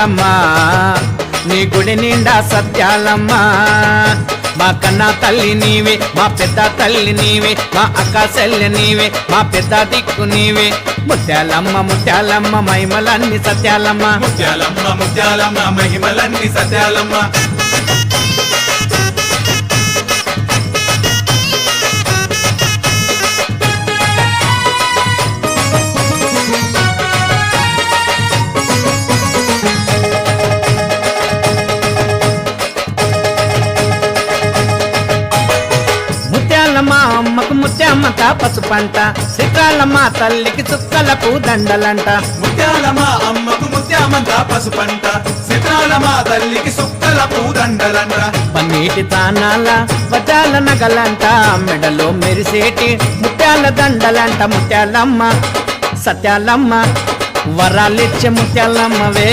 దుర్గమ్మ నీ గుడి నిండా సత్యాలమ్మ. మా కన్నా తల్లి నీవే మా పెద్ద తల్లి నీవే మా అక్క చెల్లి నీవే మా పెద్ద దిక్కు నీవే. ముత్యాలమ్మ ముత్యాలమ్మ మహిమలన్నీ సత్యాలమ్మ. ముత్యాలమ్మ ముత్యాలమ్మ మహిమలన్నీ సత్యాలమ్మ. ముత్యాలమ్మ అమ్మకు ముత్యామ్మత పసుపంట. శ్రీకాళమ్మ తల్లికి చుక్కలకు దండలంట. ముత్యాలమ్మ అమ్మకు ముత్యామంత పసుపంట. సితాలమ్మ తల్లికి సుక్కల పూదండలంట పన్నీటి తానాల వజాల నగలంట. మెడలో మెరిసేటి ముత్యాల దండలంట ముత్యాలమ్మ సత్యాలమ్మ. వరాలిచ్చే ముత్యాలమ్మవే.